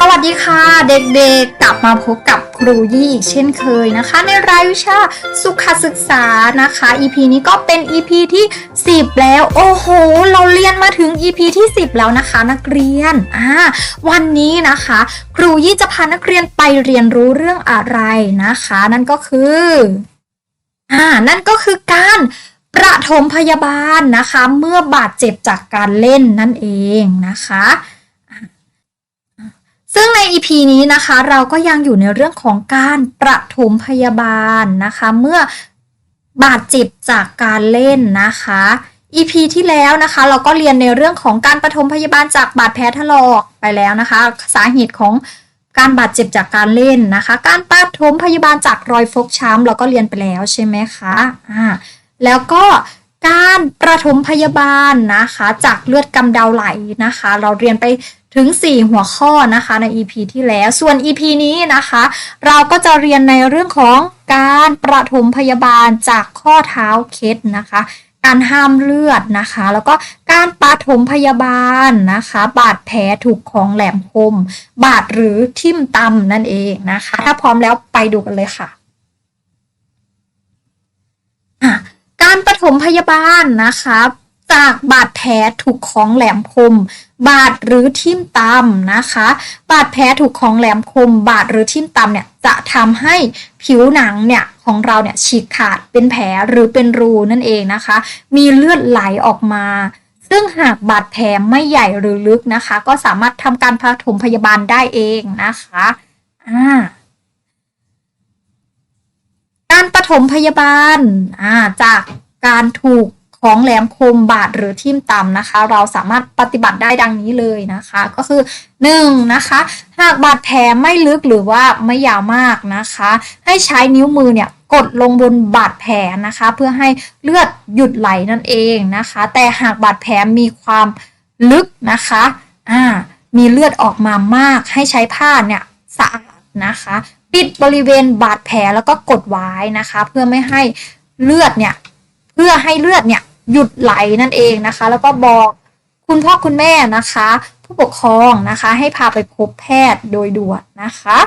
สวัสดีค่ะ เด็กๆ กลับมาพบกับครูยี่อีกเช่นเคยนะคะ ในรายวิชาสุขศึกษานะคะ EP นี้ก็เป็น EP ที่ 10 แล้ว โอ้โห เราเรียนมาถึง EP ที่ 10 แล้วนะคะ นักเรียนอ่าวันนี้นะคะ ครูยี่จะพานักเรียนไปเรียนรู้เรื่องอะไรนะคะ นั่นก็คืออ่านั่นก็คือการประถมพยาบาลนะคะ เมื่อบาดเจ็บจากการเล่นนั่นเองนะคะ ซึ่งใน EP นี้นะคะเราก็ยังอยู่ในเรื่องของการประถมพยาบาลนะคะ เมื่อบาดเจ็บจากการเล่นนะคะ EP ที่แล้วนะคะ เราก็เรียนในเรื่องของการประถมพยาบาลจากบาดแผลถลอกไปแล้วนะคะ สาเหตุของการบาดเจ็บจากการเล่นนะคะ การประถมพยาบาลจากรอยฟกช้ำเราก็เรียนไปแล้วใช่ไหมคะอ่าแล้วก็การประถมพยาบาลนะคะ จากเลือดกำเดาไหลนะคะ เราเรียนไป ถึง 4 หัวข้อนะคะใน EP ที่แล้วส่วน EP นี้นะคะ เราก็จะเรียนในเรื่องของการประถมพยาบาลจากข้อเท้าเคล็ดนะคะ การห้ามเลือดนะคะ แล้วก็การปฐมพยาบาลนะคะ บาดแผลถูกของแหลมคม บาดหรือทิ่มตำนั่นเองนะคะ ถ้าพร้อมแล้วไปดูกันเลยค่ะอะการปฐมพยาบาลนะคะ จากบาดแผลถูกของแหลมคม บาดหรือทิ่มตำนะคะ บาดแผลถูกของแหลมคม บาดหรือทิ่มตำเนี่ยจะทำให้ผิวหนังเนี่ยของเราเนี่ยฉีกขาดเป็นแผลหรือเป็นรูนั่นเองนะคะ มีเลือดไหลออกมาซึ่งหากบาดแผลไม่ใหญ่หรือลึกนะคะ ก็สามารถทำการปฐมพยาบาลได้เองนะคะอ่าการปฐมพยาบาลอ่าจากการถูก ของแหลมคมบาดหรือทิ่มต่ำนะคะ เราสามารถปฏิบัติได้ดังนี้เลยนะคะ ก็คือ 1. นะคะหากบาดแผลไม่ลึกหรือว่าไม่ยาวมากนะคะ ให้ใช้นิ้วมือเนี่ยกดลงบนบาดแผลนะคะ เพื่อให้เลือดหยุดไหลนั่นเองนะคะ แต่หากบาดแผลมีความลึกนะคะอ่ามีเลือดออกมามาก ให้ใช้ผ้าเนี่ยสะอาดนะคะ ปิดบริเวณบาดแผลแล้วก็กดไว้นะคะ เพื่อไม่ให้เลือดเนี่ยเพื่อให้เลือดเนี่ย หยุดไหลนั่นเองนะคะ แล้วก็บอกคุณพ่อคุณแม่นะคะ ผู้ปกครองนะคะ ให้พาไปพบแพทย์โดยด่วนนะคะ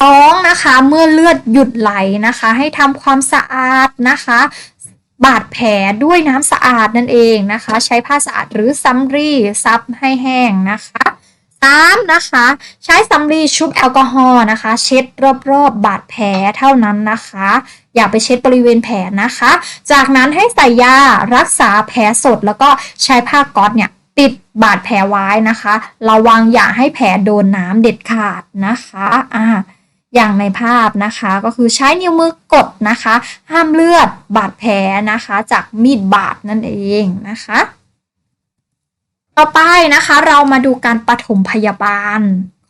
สองนะคะเมื่อเลือดหยุดไหลนะคะ ให้ทำความสะอาดนะคะ บาดแผลด้วยน้ำสะอาดนั่นเองนะคะ ใช้ผ้าสะอาดหรือซัมรีซับให้แห้งนะคะ สามนะคะ ใช้สำลีชุบแอลกอฮอล์นะคะ เช็ดรอบๆบาดแผลเท่านั้นนะคะ อย่าไปเช็ดบริเวณแผลนะคะ จากนั้นให้ใส่ยารักษาแผลสดแล้วก็ใช้ผ้าก๊อซเนี่ยปิดบาดแผลไว้นะคะระวังอย่าให้แผลโดนน้ำเด็ดขาดนะคะอ่าอย่างในภาพนะคะก็คือใช้นิ้วมือกดนะคะ ห้ามเลือดบาดแผลนะคะ จากมีดบาดนั่นเองนะคะ ต่อไปนะคะ เรามาดูการปฐมพยาบาล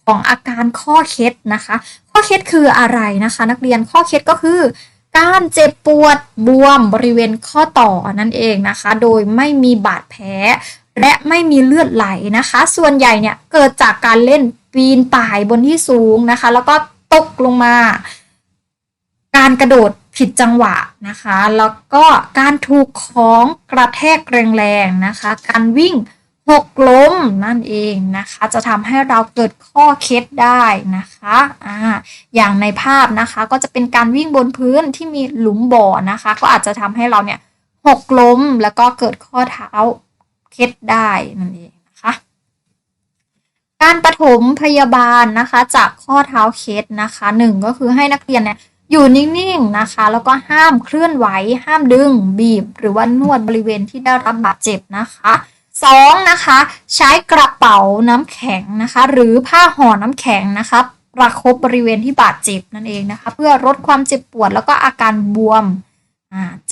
ของอาการข้อเคล็ดนะคะ ข้อเคล็ดคืออะไรนะคะ นักเรียนข้อเคล็ดก็คือการเจ็บปวดบวมบริเวณข้อต่อนั่นเองนะคะ โดยไม่มีบาดแผลและไม่มีเลือดไหลนะคะ ส่วนใหญ่เนี่ยเกิดจากการเล่นปีนป่ายบนที่สูงนะคะ แล้วก็ตกลงมา การกระโดดผิดจังหวะนะคะ แล้วก็การถูกของกระแทกแรงๆนะคะ การวิ่ง หกล้มนั่นเองนะคะ จะทำให้เราเกิดข้อเคล็ดได้นะคะอ่าอย่างในภาพนะคะก็จะเป็นการวิ่งบนพื้นที่มีหลุมบ่อนะคะ ก็อาจจะทำให้เราเนี่ยหกล้มแล้วก็เกิดข้อเท้าเคล็ดได้นั่นเองนะคะการปฐมพยาบาลนะคะจากข้อเท้าเคล็ดนะคะหนึ่งก็คือให้นักเรียนเนี่ยอยู่นิ่งๆนะคะ แล้วก็ห้ามเคลื่อนไหว ห้ามดึงบีบ หรือว่านวดบริเวณที่ได้รับบาดเจ็บนะคะ สองนะคะ ใช้กระเป๋าน้ำแข็งนะคะ หรือผ้าห่อน้ำแข็งนะคะประคบบริเวณที่บาดเจ็บนั่นเองนะคะ เพื่อลดความเจ็บปวดแล้วก็อาการบวม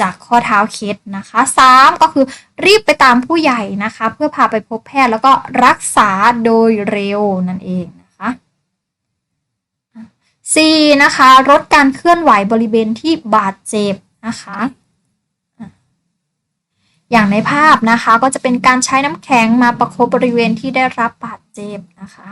จากข้อเท้าเคล็ดนะคะสามก็คือรีบไปตามผู้ใหญ่นะคะ เพื่อพาไปพบแพทย์แล้วก็รักษาโดยเร็วนั่นเองนะคะสี่นะคะลดการเคลื่อนไหวบริเวณที่บาดเจ็บนะคะ อย่างในภาพนะคะก็จะเป็นการใช้น้ำแข็งมาประคบบริเวณที่ได้รับบาดเจ็บนะคะ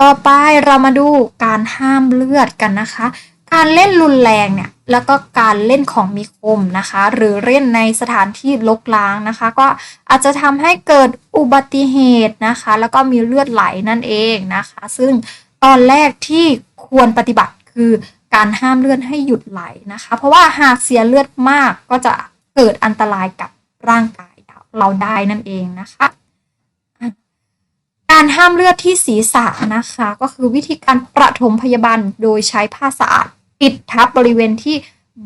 ต่อไปเรามาดูการห้ามเลือดกันนะคะ การเล่นรุนแรงเนี่ยแล้วก็การเล่นของมีคมนะคะ หรือเล่นในสถานที่ลกล้างนะคะ ก็อาจจะทำให้เกิดอุบัติเหตุนะคะ แล้วก็มีเลือดไหลนั่นเองนะคะ ซึ่งตอนแรกที่ควรปฏิบัติคือ การห้ามเลือดให้หยุดไหลนะคะ เพราะว่าหากเสียเลือดมากก็จะเกิดอันตรายกับร่างกายเราได้นั่นเองนะคะ การห้ามเลือดที่ศีรษะนะคะ ก็คือวิธีการประถมพยาบาลโดยใช้ผ้าสะอาดปิดทับบริเวณที่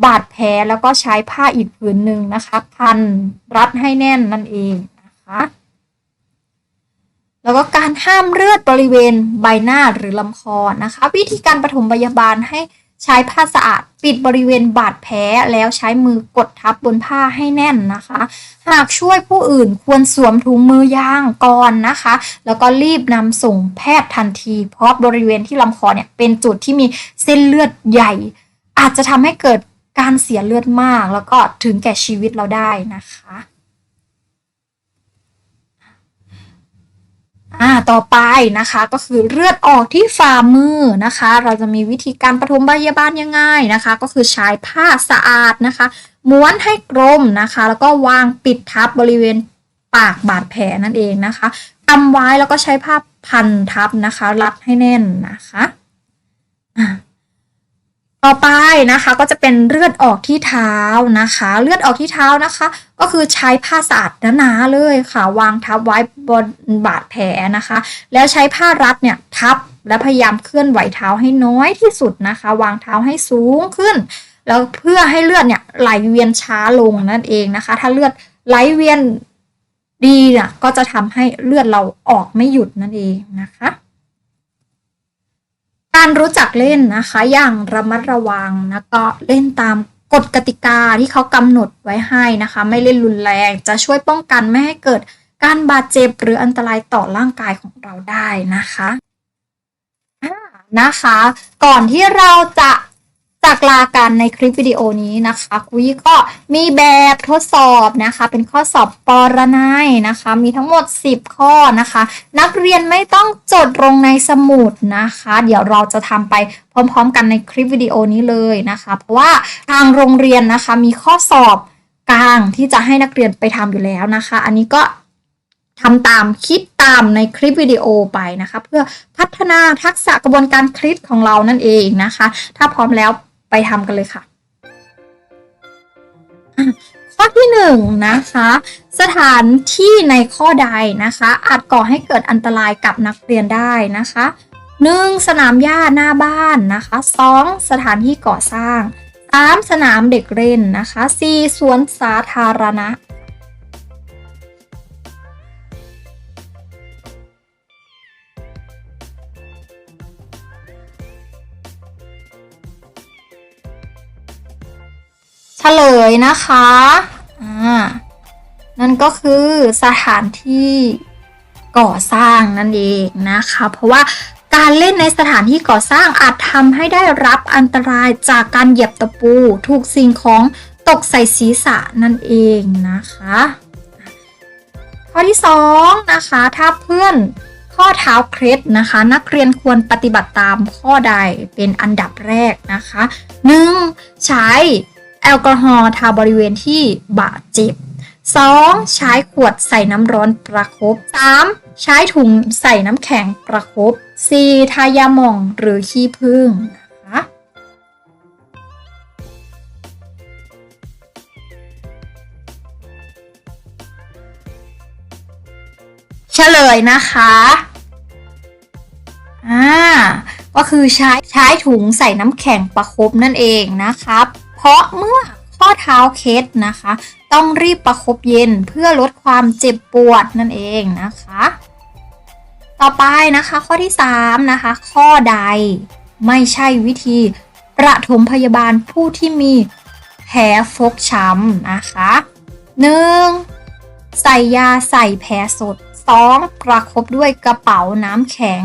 บาดแผลแล้วก็ใช้ผ้าอีกผืนหนึ่งนะคะ พันรัดให้แน่นนั่นเองนะคะแล้วก็การห้ามเลือดบริเวณใบหน้าหรือลำคอนะคะ วิธีการปฐมพยาบาลให้ ใช้ผ้าสะอาดปิดบริเวณบาดแผลแล้วใช้มือกดทับบนผ้าให้แน่นนะคะ หากช่วยผู้อื่นควรสวมถุงมือยางก่อนนะคะ แล้วก็รีบนำส่งแพทย์ทันที เพราะบริเวณที่ลำคอเนี่ยเป็นจุดที่มีเส้นเลือดใหญ่ อาจจะทำให้เกิดการเสียเลือดมาก แล้วก็ถึงแก่ชีวิตเราได้นะคะ อ่าต่อไปนะคะก็คือเลือดออกที่ฝ่ามือนะคะ เราจะมีวิธีการปฐมพยาบาลยังไงนะคะ ก็คือใช้ผ้าสะอาดนะคะ ม้วนให้กลมนะคะ แล้วก็วางปิดทับบริเวณปากบาดแผลนั่นเองนะคะกำไว้แล้วก็ใช้ผ้าพันทับนะคะ รัดให้แน่นนะคะอ่า ต่อไปนะคะก็จะเป็นเลือดออกที่เท้านะคะ เลือดออกที่เท้านะคะ ก็คือใช้ผ้าสะอาดหนาๆเลยค่ะ วางทับไว้บนบาดแผลนะคะ แล้วใช้ผ้ารัดเนี่ยทับและพยายามเคลื่อนไหวเท้าให้น้อยที่สุดนะคะ วางเท้าให้สูงขึ้น แล้วเพื่อให้เลือดเนี่ยไหลเวียนช้าลงนั่นเองนะคะ ถ้าเลือดไหลเวียนดีเนี่ยก็จะทำให้เลือดเราออกไม่หยุดนั่นเองนะคะ การรู้จักเล่นนะคะ อย่างระมัดระวังแล้วก็เล่นตามกฎกติกาที่เขากำหนดไว้ให้นะคะ ไม่เล่นรุนแรงจะช่วยป้องกันไม่ให้เกิดการบาดเจ็บหรืออันตรายต่อร่างกายของเราได้นะคะนะคะ ก่อนที่เราจะ จากลากันในคลิปวิดีโอนี้นะคะคุยก็มีแบบทดสอบนะคะ เป็นข้อสอบปรนัยนะคะ มีทั้งหมด 10 ข้อนะคะ นักเรียนไม่ต้องจดลงในสมุดนะคะ เดี๋ยวเราจะทำไปพร้อมๆ กันในคลิปวิดีโอนี้เลยนะคะ เพราะว่าทางโรงเรียนนะคะมีข้อสอบกลางที่จะให้นักเรียนไปทำอยู่แล้วนะคะ อันนี้ก็ทำตามคิดตามในคลิปวิดีโอไปนะคะ เพื่อพัฒนาทักษะกระบวนการคิดของเรานั่นเองนะคะ ถ้าพร้อมแล้ว ไปทำกันเลยค่ะ ข้อที่หนึ่งนะคะ สถานที่ในข้อใดนะคะ อาจก่อให้เกิดอันตรายกับนักเรียนได้นะคะหนึ่งสนามหญ้าหน้าบ้านนะคะสองสถานที่ก่อสร้างสามสนามเด็กเล่นนะคะสี่สวนสาธารณะ เฉลยนะคะอ่านั่นก็คือสถานที่ก่อสร้างนั่นเองนะคะ เพราะว่าการเล่นในสถานที่ก่อสร้างอาจทำให้ได้รับอันตรายจากการเหยียบตะปู ถูกสิ่งของตกใส่ศีรษะนั่นเองนะคะ ข้อที่2นะคะถ้าเพื่อนข้อเท้าเคล็ดนะคะ นักเรียนควรปฏิบัติตามข้อใดเป็นอันดับแรกนะคะ 1. ใช้ แอลกอฮอล์ทาบริเวณที่บาดเจ็บ 2. ใช้ขวดใส่น้ำร้อนประครบ 3. ใช้ถุงใส่น้ำแข็งประครบ 4. ทายาหม่องหรือขี้ผึ้งนะคะเฉลยนะคะอ่าก็คือใช้ใช้ถุงใส่น้ำแข็งประครบนั่นเองนะครับ เพราะเมื่อข้อเท้าเคล็ดนะคะ ต้องรีบประครบเย็นเพื่อลดความเจ็บปวดนั่นเองนะคะ ต่อไปนะคะข้อที่ 3 นะคะ ข้อใดไม่ใช่วิธีประถมพยาบาลผู้ที่มีแผลฟกช้ำนะคะ 1. ใส่ยาใส่แผลสด 2. ประครบด้วยกระเป๋าน้ำแข็ง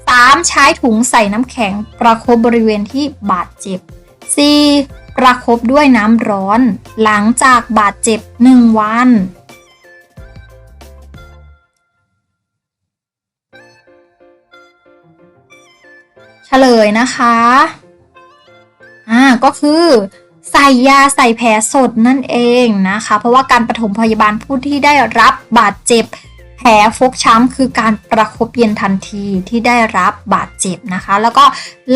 3. ใช้ถุงใส่น้ำแข็ง ประครบบริเวณที่บาดเจ็บ 4. ประครบด้วยน้ำร้อน หลังจากบาดเจ็บหนึ่งวัน เฉลยนะคะ อ่า ก็คือใส่ยาใส่แผลสดนั่นเองนะคะ เพราะว่าการปฐมพยาบาลผู้ที่ได้รับบาดเจ็บ ลฟกช้ำคือการประคบเย็นทันทีที่ได้รับบาดเจ็บนะคะ แล้วก็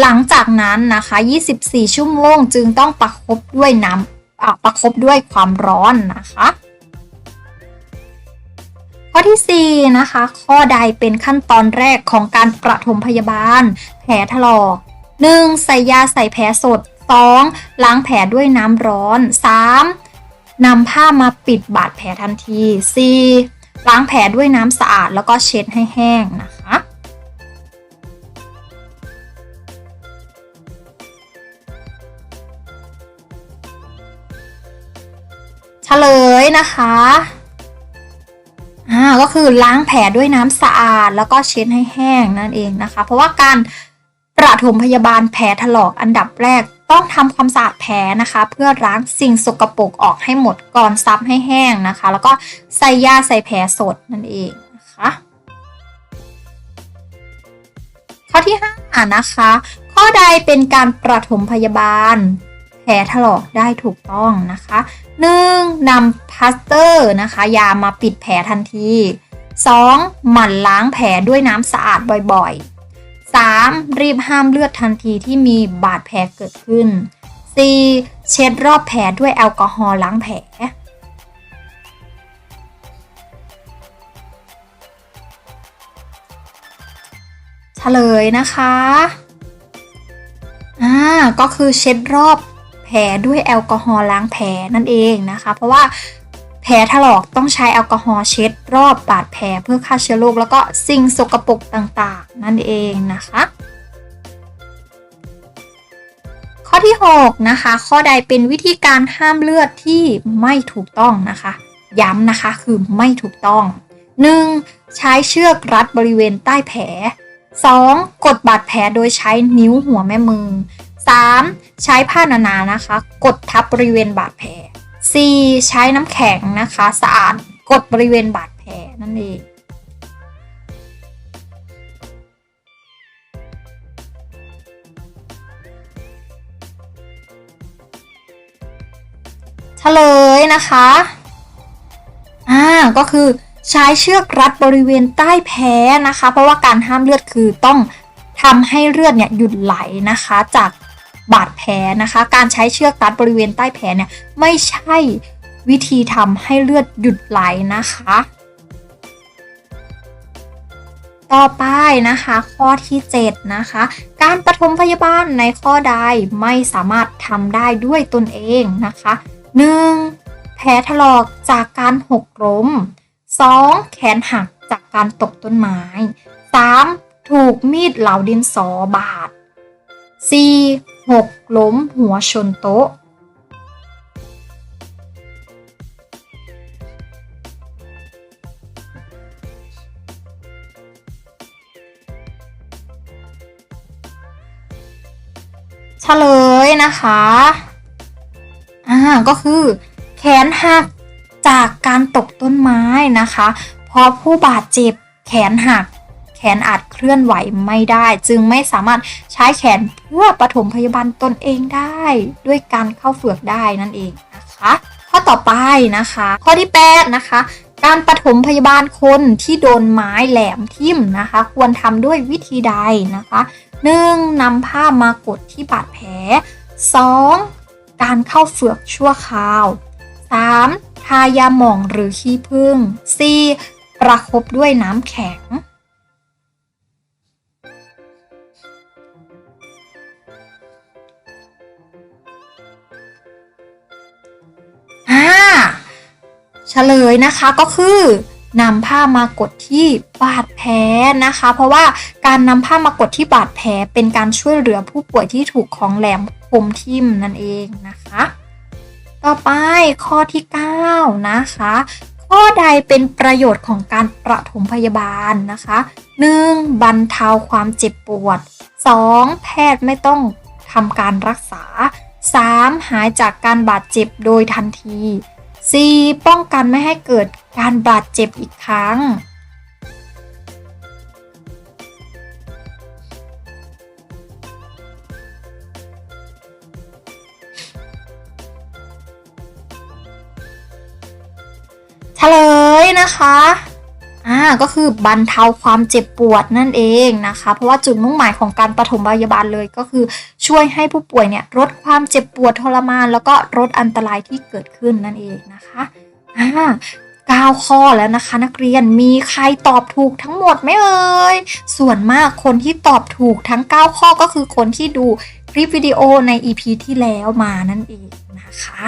หลังจากนั้นนะคะ 24 ชั่วโมงจึงต้องประคบด้วยน้ำประคบด้วยความร้อนนะคะข้อที่ 4 นะคะ ข้อใดเป็นขั้นตอนแรกของการประถมพยาบาล แผลถลอก 1. ใส่ยาใส่แผลสด 2. ล้างแผลด้วยน้ำร้อน 3. นำผ้ามาปิดบาดแผลทันที 4. ล้างแผลด้วยน้ำสะอาดแล้วก็เช็ดให้แห้งนะคะเฉลยนะคะอ่าก็คือล้างแผลด้วยน้ำสะอาดแล้วก็เช็ดให้แห้งนั่นเองนะคะ เพราะว่าการประถมพยาบาลแผลถลอกอันดับแรก ต้องทำความสะอาดแผลนะคะ เพื่อล้างสิ่งสกปรกออกให้หมดก่อนซับให้แห้งนะคะ แล้วก็ใส่ยาใส่แผลสดนั่นเองนะคะข้อที่5นะคะ ข้อใดเป็นการประถมพยาบาล แผลถลอกได้ถูกต้องนะคะ 1. นำพลาสเตอร์นะคะ ยามาปิดแผลทันที 2. หมั่นล้างแผลด้วยน้ำสะอาดบ่อยๆ 3. รีบห้ามเลือดทันทีที่มีบาดแผลเกิดขึ้น 4. เช็ดรอบแผลด้วยแอลกอฮอล์ล้างแผล เฉลยนะคะอ่าก็คือเช็ดรอบแผลด้วยแอลกอฮอล์ล้างแผลนั่นเองนะคะ เพราะว่า ลถลอกต้องใช้แอลกอฮอล์เช็ดรอบบาดแผลเพื่อฆ่าเชื้อโรคแล้วก็สิ่งสกปรกต่างๆ นั่นเองนะคะ ข้อที่ 6 นะคะ ข้อใดเป็นวิธีการห้ามเลือดที่ไม่ถูกต้องนะคะ ย้ำนะคะคือไม่ถูกต้อง 1. ใช้เชือกรัดบริเวณใต้แผล 2. กดบาดแผลโดยใช้นิ้วหัวแม่มือ 3. ใช้ผ้าหนาๆนะคะ กดทับบริเวณบาดแผล 4. ใช้น้ำแข็งนะคะ สะอาดกดบริเวณบาดแผลนั่นเอง เฉลยนะคะ อ่า ก็คือใช้เชือกรัดบริเวณใต้แผลนะคะ เพราะว่าการห้ามเลือดคือต้องทำให้เลือดเนี่ยหยุดไหลนะคะ จาก บาดแผลนะคะ การใช้เชือกรัดบริเวณใต้แผลเนี่ยไม่ใช่วิธีทำให้เลือดหยุดไหลนะคะ ต่อไปนะคะข้อที่ 7 นะคะ การปฐมพยาบาลในข้อใดไม่สามารถทำได้ด้วยตนเองนะคะ 1. แผลถลอกจากการหกล้ม 2. แขนหักจากการตกต้นไม้ 3. ถูกมีดเหลาดินสอบาด 4. หกล้มหัวชนโต๊ะ เฉลยนะคะ อ่า ก็คือ แขนหักจากการตกต้นไม้นะคะ เพราะผู้บาดเจ็บแขนหัก แขนอาจเคลื่อนไหวไม่ได้ จึงไม่สามารถใช้แขนเพื่อปฐมพยาบาลตนเองได้ ด้วยการเข้าเฝือกได้นั่นเองนะคะข้อต่อไปนะคะ ข้อที่ 8 นะคะ การปฐมพยาบาลคนที่โดนไม้แหลมทิ่มนะคะ ควรทำด้วยวิธีใดนะคะ 1. นำผ้ามากดที่บาดแผล 2. การเข้าเฝือกชั่วคราว 3. ทายาหม่องหรือขี้ผึ้ง 4. ประคบด้วยน้ำแข็ง ลยนะคะก็คือนำผ้ามากดที่บาดแผลนะคะ เพราะว่าการนำผ้ามากดที่บาดแผลเป็นการช่วยเหลือผู้ป่วยที่ถูกของแหลมคมทิ่มนั่นเองนะคะ ต่อไปข้อที่ 9 นะคะ ข้อใดเป็นประโยชน์ของการประถมพยาบาลนะคะ 1. บรรเทาความเจ็บปวด 2. แพทย์ไม่ต้องทำการรักษา 3. หายจากการบาดเจ็บโดยทันที C. ป้องกันไม่ให้เกิดการบาดเจ็บอีกครั้ง เฉลยนะคะ อ่าก็คือบรรเทาความเจ็บปวดนั่นเองนะคะ เพราะว่าจุดมุ่งหมายของการปฐมพยาบาลเลยก็คือช่วยให้ผู้ป่วยเนี่ยลดความเจ็บปวดทรมาน แล้วก็ลดอันตรายที่เกิดขึ้นนั่นเองนะคะอ่าก้าข้อแล้วนะคะ นักเรียนมีใครตอบถูกทั้งหมดไหมเอ่ยส่วนมากคนที่ตอบถูกทั้ง 9 ข้อก็คือคนที่ดูคลิปวิดีโอใน EP ที่แล้วมานั่นเองนะคะ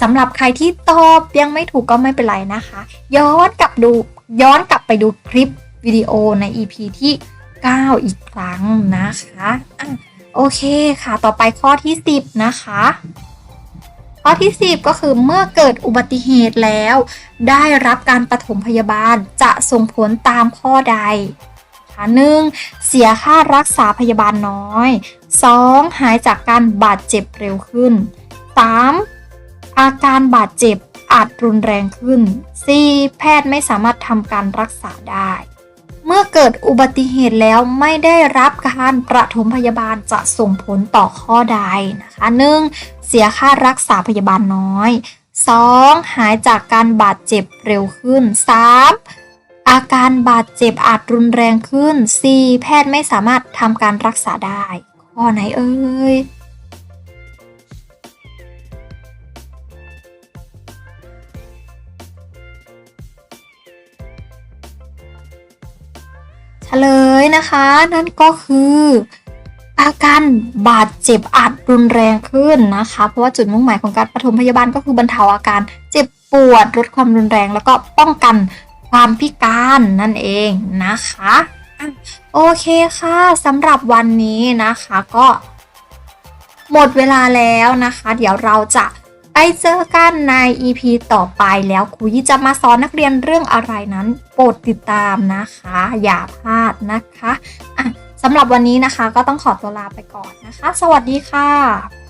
สำหรับใครที่ตอบยังไม่ถูกก็ไม่เป็นไรนะคะ ย้อนกลับดูย้อนกลับไปดูคลิปวิดีโอใน EP ที่ 9 อีกครั้งนะคะอะโอเคค่ะ ต่อไปข้อที่ 10 นะคะ ข้อที่ 10 ก็คือเมื่อเกิดอุบัติเหตุแล้ว ได้รับการปฐมพยาบาลจะส่งผลตามข้อใดคะหนึ่งเสียค่ารักษาพยาบาลน้อย 2. หายจากการบาดเจ็บเร็วขึ้น 3. อาการบาดเจ็บอาจรุนแรงขึ้น 4. แพทย์ไม่สามารถทำการรักษาได้ เมื่อเกิดอุบัติเหตุแล้วไม่ได้รับการประถมพยาบาลจะส่งผลต่อข้อใดนะคะ 1. เสียค่ารักษาพยาบาลน้อย 2. หายจากการบาดเจ็บเร็วขึ้น 3. อาการบาดเจ็บอาจรุนแรงขึ้น 4. แพทย์ไม่สามารถทำการรักษาได้ ข้อไหนเอ่ย เฉลยนะคะ นั่นก็คืออาการบาดเจ็บอาจรุนแรงขึ้นนะคะ เพราะว่าจุดมุ่งหมายของการปฐมพยาบาลก็คือบรรเทาอาการเจ็บปวดลดความรุนแรง แล้วก็ป้องกันความพิการนั่นเองนะคะอะโอเคค่ะสำหรับวันนี้นะคะก็ หมดเวลาแล้วนะคะ เดี๋ยวเราจะ ไปเจอกันใน EP ต่อไปแล้วครูยี่จะมาสอนนักเรียนเรื่องอะไรนั้น โปรดติดตามนะคะ อย่าพลาดนะคะอะสำหรับวันนี้นะคะก็ต้องขอตัวลาไปก่อนนะคะ สวัสดีค่ะ